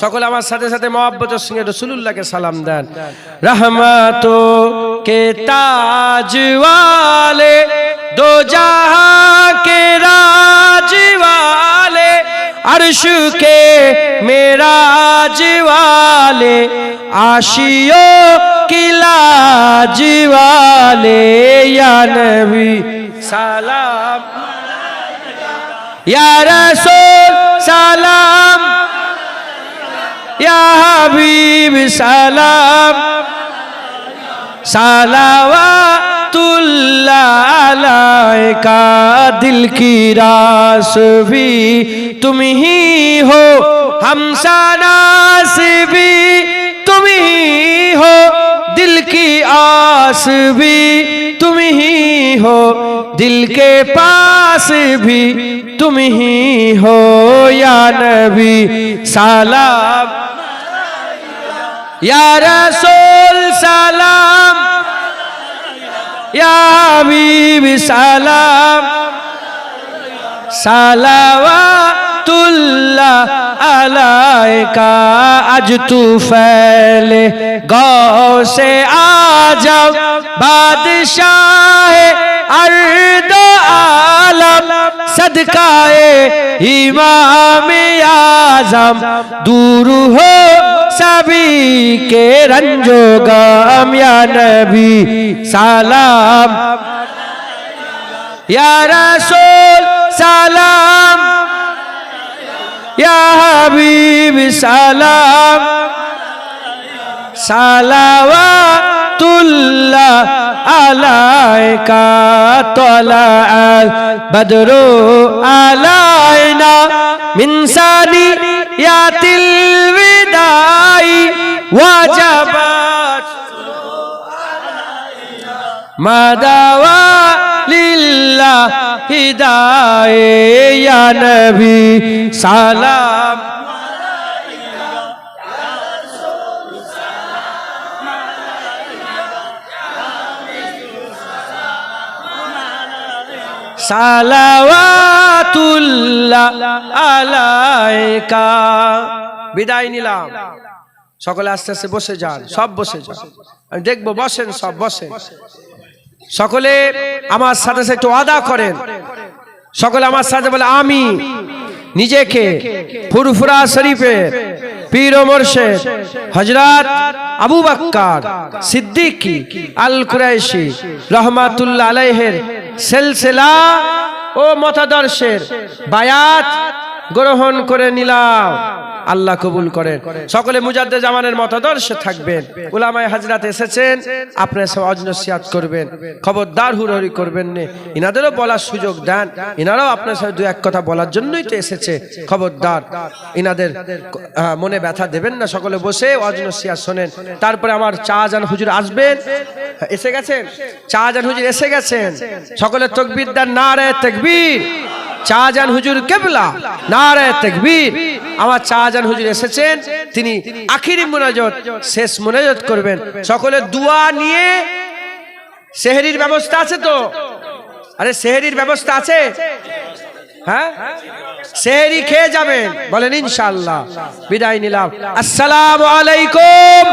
সকলে আমার সাথে সাথে মহাব্বতের সঙ্গে রসুলুল্লাহকে সালাম দেন রহমত কে তাজওয়ালে দো জাহা কে রাজওয়ালে अर्श के मेराज वाले आशियो किलाज वाले या नबी सलाम या रसूल सलाम या हबीब, सलाम। सालावातुल्लाह का दिल की रास भी तुम ही हो। हम सानास भी तुम ही हो। दिल की आस भी तुम ही हो। दिल के पास भी तुम ही हो, या नबी, सलाम। ইয়ারসোল সালাম ইয়াবিবি সালাম সালাওয়াতুল্লাহ আলাইকা আজ তু ফেলে গো সে আ যাও বাদশাহ अर्द आलम, सदकाए इमाम आज़म। दूर हो सभी के रंजो गम या नबी, सलाम। या रसूल, सलाम। या हबीब, सलाम। सलावातुल्लाह। अलैका আলাইকা তলা বদরু আলাইনা মিনসানি ইয়াতিল বিদাই ওয়াজাবাত। মাদাওয়া লিল্লাহ হিদায়ে ইয়া নবী সালাম। আলাইকা। বিদায় নিলাম। সকলে আস্তে আস্তে বসে যান, সব বসে যান। আমি দেখব, বসেন সব, বসেন। সকলে আমার সাথে সাথে একটু আদা করেন। সকলে আমার সাথে বলে, আমি নিজেকে ফুরফুরা শরীফের পীর মোর্শেদ হজরত আবু বাক্কার সিদ্দিকী আল কুরাইশি রহমাতুল্লাহ আলাইহের সেলসেলা ও মতাদর্শের বায়াত গ্রহণ করে নিলাম। আল্লাহ কবুল করেন। সকলে মুজাদ্দে জামানের মতাদর্শে থাকবেন। উলামায়ে হাজরাত এসেছেন, আপনারা সব অজনসিয়াত করবেন। খবরদার হুড়হড়ি করবেন না। ইনাদেরও বলার সুযোগ দেন। ইনারাও আপনার সাথে দু এক কথা বলার জন্যই তো এসেছে। খবরদার। ইনাদের মনে ব্যথা দেবেন না। সকলে বসে অজনসিয়াত শোনেন। তারপরে আমার চাজান হুজুর আসবেন। এসে গেছেন? চাজান হুজুর এসে গেছেন। সকলে তকবীর দেন না রে তকবীর। শাহজাহান হুজুর কেবলা, নারায় তেকবীর। আমার শাহজাহান হুজুর এসেছেন, তিনি আখিরি মোনাজত, শেষ মোনাজত করবেন। সকলে দুয়া নিয়ে সেহরির ব্যবস্থা আছে তো? আরে সেহরির ব্যবস্থা আছে? হ্যাঁ? সেহরি খেয়ে যাবেন, বলেন ইনশাআল্লাহ। বিদায় নিলাম। আসসালামু আলাইকুম।